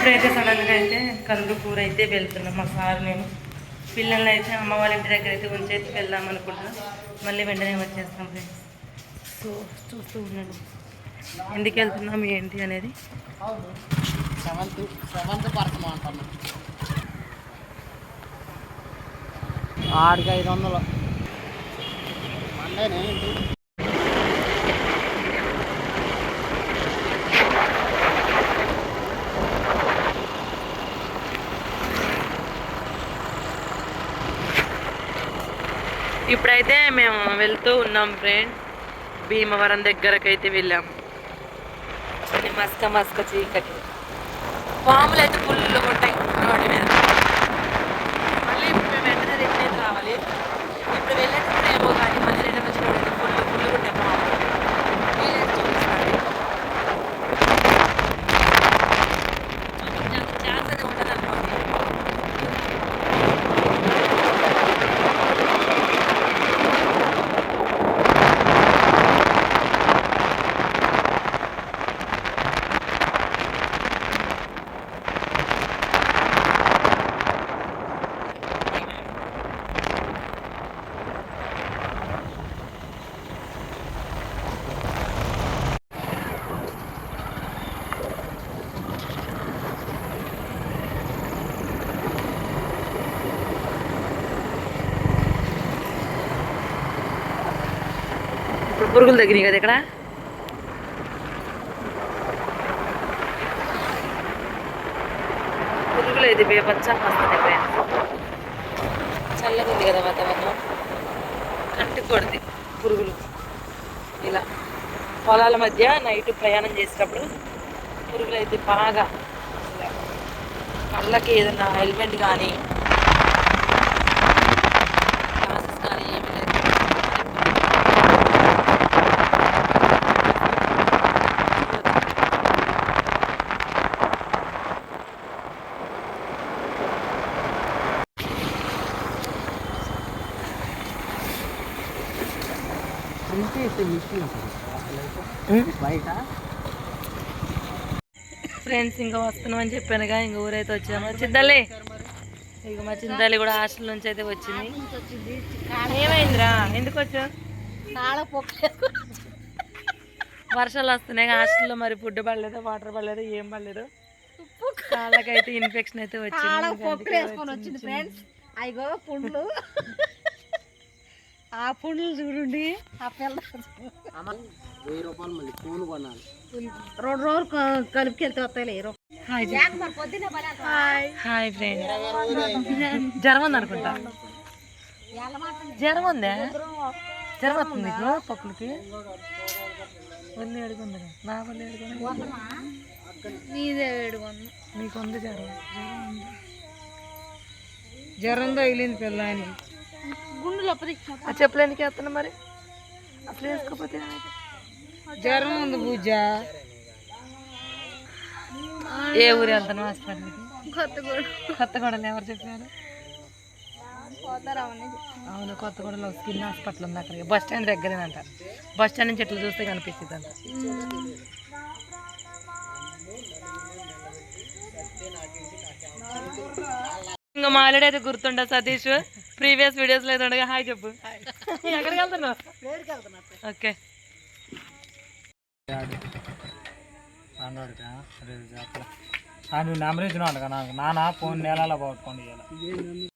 ఇప్పుడైతే సడన్గా అయితే కందు కూర అయితే వెళ్తున్నాం. మా సార్ నేను. పిల్లల్ని అయితే అమ్మ వాళ్ళ ఇంటి దగ్గర అయితే ఉంచేసి వెళ్దాం అనుకుంటున్నాం. మళ్ళీ వెంటనే వచ్చేస్తాం ఫ్రెండ్స్ సో చూస్తూ ఉండండి. ఎందుకు వెళ్తున్నాం ఏంటి అనేది. సెవెంత్ సెవెంత్ పర్సన్ అంటున్నా ఆడికి ఐదు వందలు. మండేనే ఇప్పుడైతే మేము వెళ్తూ ఉన్నాం ఫ్రెండ్ భీమవరం దగ్గరకు అయితే వెళ్ళాము మస్క మస్క చీకటి. పాములు అయితే ఫుల్ పురుగులు తగ్గినాయి కదా ఇక్కడ? పురుగులు అయితే బేపచ్చా వస్తున్నాయి పైన చల్లగా ఉంది కదా వాతావరణం. కంటి కొడుతుంది పురుగులు. ఇలా. పొలాల మధ్య నైట్ ప్రయాణం చేసేటప్పుడు పురుగులు అయితే బాగా కళ్ళకి ఏదైనా హెల్మెట్ కానీ ప్రింట్ అయితే మిషన్ బయట ఫ్రెండ్స్ ఇంకా వస్తున్నాం అని చెప్పానుగా ఇంక ఊరైతే వచ్చాము. చిద్దలే ఇక మా చింతాలి కూడా హాస్టల్ నుంచి అయితే వచ్చింది. ఏమైందిరా? ఎందుకు వచ్చావు? వర్షాలు వస్తున్నాయి హాస్టల్లో మరి ఫుడ్ పడలేదు వాటర్ పడలేదు ఏం పడలేదు. కాళ్ళకైతే ఇన్ఫెక్షన్ అయితే వచ్చింది. అయ్యో పుండ్లు. ఆ పుండ్లు చూడండి ఆ పిల్ల వెయ్యి రూపాయలు మళ్ళీ ఫోన్ కొన్నాను రెండు రోజులు క- కలుపుకెళ్తే వస్తాయి హాయ్ హాయ్. ఫ్రెండ్. జ్వరం ఉంది అనుకుంటా జ్వరం ఉందా? జ్వరం వస్తుంది. నీకు పప్పులకి. ఒళ్ళు ఏడుకుంది నా ఒళ్ళు ఏడుకుంది నీదే నీకు ఉంది జ్వరం. జ్వరం ఉంది? జ్వరం తగిలింది పిల్ల అని గుండెలు అప్పది ఆ చెప్పులు ఎందుకు వేస్తున్నా మరి? వేసుకోకపోతే ఏమైంది? జ్వరం ఉంది పూజ. ఏ ఊరు వెళ్తాను హాస్పిటల్కి? కొత్తగూడ. కొత్తగూడలో ఎవరు చెప్పారు? అవును కొత్తగూడలో స్కిన్ హాస్పిటల్ ఉంది అక్కడికి. బస్ స్టాండ్ దగ్గరేనంట. బస్ స్టాండ్ నుంచి ఎట్లా చూస్తే కనిపిస్తుంది అంట ఇంకా మా ఆల్రెడీ అయితే గుర్తుండ సతీష్? ప్రీవియస్ వీడియోస్లో ఉండగా హాయ్ చెప్పు. ఎక్కడికి వెళ్తున్నావు? ఓకే. నువ్వు నెంబర్ ఇచ్చినావు నాకు. నాన్న ఫోన్ నెలలో పట్టుకోండి ఇవాళ